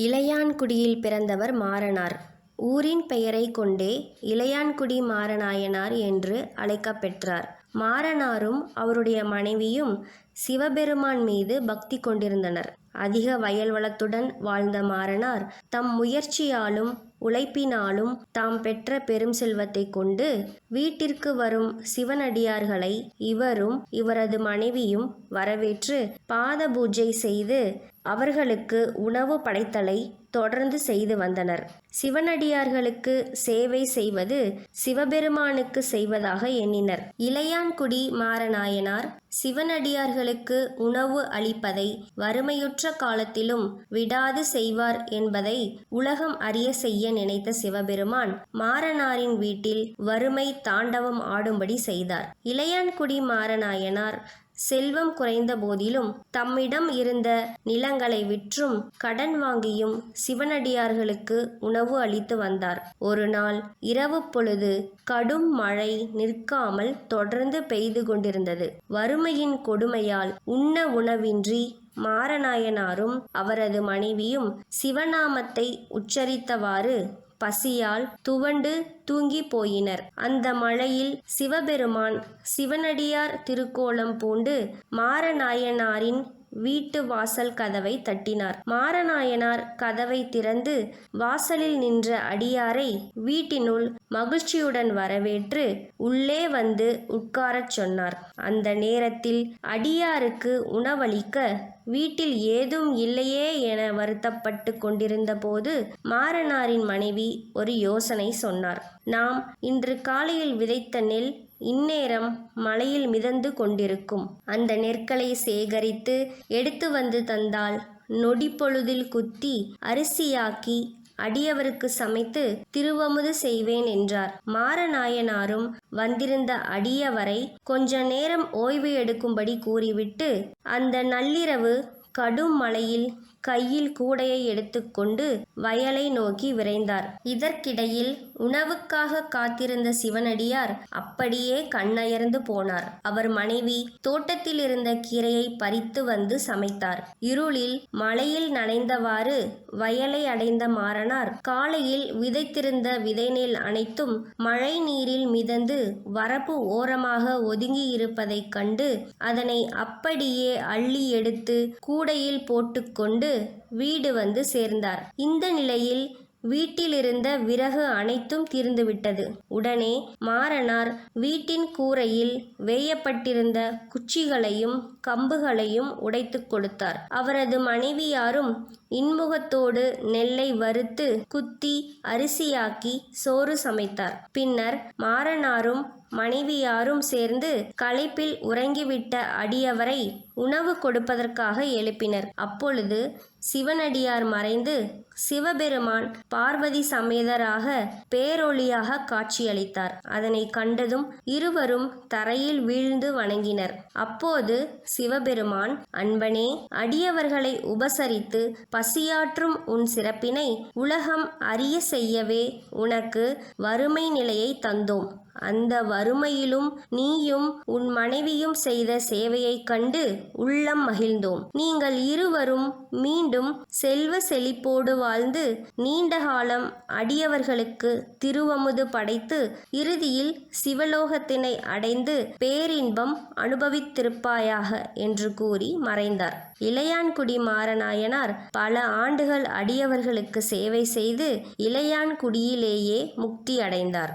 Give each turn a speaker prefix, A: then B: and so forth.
A: இளையான்குடியில் பிறந்தவர் மாறனார். ஊரின் பெயரைக் கொண்டே இளையான்குடி மாறநாயனார் என்று அழைக்கப்பெற்றார் மாறனாரும் அவருடைய மனைவியும் சிவபெருமான் மீது பக்தி கொண்டிருந்தனர். அதிக வயல் வளத்துடன் வாழ்ந்த மாறனார் தம் முயற்சியாலும் உழைப்பினாலும் தாம் பெற்ற பெரும் செல்வத்தைக் கொண்டு வீட்டிற்கு வரும் சிவனடியார்களை இவரும் இவரது மனைவியும் வரவேற்று பாத பூஜை செய்து அவர்களுக்கு உணவு படைத்தலை தொடர்ந்து செய்து வந்தனர். சிவனடியார்களுக்கு சேவை செய்வது சிவபெருமானுக்கு செய்வதாக எண்ணினர். இளையான்குடி மாறநாயனார் சிவனடியார்களுக்கு உணவு அளிப்பதை வறுமையுற்ற காலத்திலும் விடாது செய்வார் என்பதை உலகம் அறிய செய்ய நினைத்த சிவபெருமான் மாறனாரின் வீட்டில் வறுமை தாண்டவம் ஆடும்படி செய்தார். இளையான்குடி மாறநாயனார் செல்வம் குறைந்த போதிலும் தம்மிடம் இருந்த நிலங்களை விற்றும் கடன் வாங்கியும் சிவனடியார்களுக்கு உணவு அளித்து வந்தார். ஒரு நாள் இரவு பொழுது கடும் மழை நிற்காமல் தொடர்ந்து பெய்து கொண்டிருந்தது. வறுமையின் கொடுமையால் உண்ண உணவின்றி மாரநாயனாரும் அவரது மனைவியும் சிவநாமத்தை உச்சரித்தவாறு பசியால் துவண்டு தூங்கிப் போயினர். அந்த மழையில் சிவபெருமான் சிவனடியார் திருக்கோலம் பூண்டு மாரநாயனாரின் வீட்டு வாசல் கதவை தட்டினார். மாரநாயனார் கதவை திறந்து வாசலில் நின்ற அடியாரை வீட்டினுள் மகிழ்ச்சியுடன் வரவேற்று உள்ளே வந்து உட்காரச் சொன்னார். அந்த நேரத்தில் அடியாருக்கு உணவளிக்க வீட்டில் ஏதும் இல்லையே என வருத்தப்பட்டு கொண்டிருந்த போது மாறனாரின் மனைவி ஒரு யோசனை சொன்னார். நாம் இன்று காலையில் விதைத்த நெல் இந்நேரம் மலையில் மிதந்து கொண்டிருக்கும். அந்த நெற்களை சேகரித்து எடுத்து வந்து தந்தால் நொடிப்பொழுதில் குத்தி அரிசியாக்கி அடியவருக்கு சமைத்து திருவமுது செய்வேன் என்றார். மாரநாயனாரும் வந்திருந்த அடியவரை கொஞ்ச நேரம் ஓய்வு எடுக்கும்படி கூறிவிட்டு அந்த நள்ளிரவு கடும் மழையில் கையில் கூடையை எடுத்துக்கொண்டு வயலை நோக்கி விரைந்தார். இதற்கிடையில் உணவுக்காக காத்திருந்த சிவனடியார் அப்படியே கண்ணயர்ந்து போனார். அவர் மனைவி தோட்டத்தில் இருந்த கீரையை பறித்து வந்து சமைத்தார். இருளில் மழையில் நனைந்தவாறு வயலை அடைந்த மாறனார் காலையில் விதைத்திருந்த விதைநெல் அனைத்தும் மழை நீரில் மிதந்து வரப்பு ஓரமாக ஒதுங்கியிருப்பதைக் கண்டு அதனை அப்படியே அள்ளி எடுத்து கூடையில் போட்டுக்கொண்டு வீடு வந்து சேர்ந்தார். இந்த நிலையில் வீட்டிலிருந்த விறகு அனைத்தும் தீர்ந்துவிட்டது. உடனே மாறனார் வீட்டின் கூரையில் வேயப்பட்டிருந்த குச்சிகளையும் கம்புகளையும் உடைத்துக் கொடுத்தார். அவரது மனைவியாரும் இன்முகத்தோடு நெல்லை வறுத்து குத்தி அரிசியாக்கி சோறு சமைத்தார். பின்னர் மாறனாரும் மனைவியாரும் சேர்ந்து களைப்பில் உறங்கிவிட்ட அடியவரை உணவு கொடுப்பதற்காக எழுப்பினர். அப்பொழுது சிவனடியார் மறைந்து சிவபெருமான் பார்வதி சமேதராக பேரொளியாக காட்சியளித்தார். அதனை கண்டதும் இருவரும் தரையில் வீழ்ந்து வணங்கினர். அப்போது சிவபெருமான் அன்பனே அடியவர்களை உபசரித்து பசியாற்றும் உன் சிறப்பினை உலகம் அறிய செய்யவே உனக்கு வறுமை நிலையை தந்தோம். அந்த அருமையிலும் நீயும் உன் மனைவியும் செய்த சேவையைக் கண்டு உள்ளம் மகிழ்ந்தோம். நீங்கள் இருவரும் மீண்டும் செல்வ செழிப்போடு வாழ்ந்து நீண்ட காலம் அடியவர்களுக்கு திருவமுது படைத்து இறுதியில் சிவலோகத்தினை அடைந்து பேரின்பம் அனுபவித்திருப்பாயாக என்று கூறி மறைந்தார். இளையான்குடி மாறநாயனார் பல ஆண்டுகள் அடியவர்களுக்கு சேவை செய்து இளையான்குடியிலேயே முக்தி அடைந்தார்.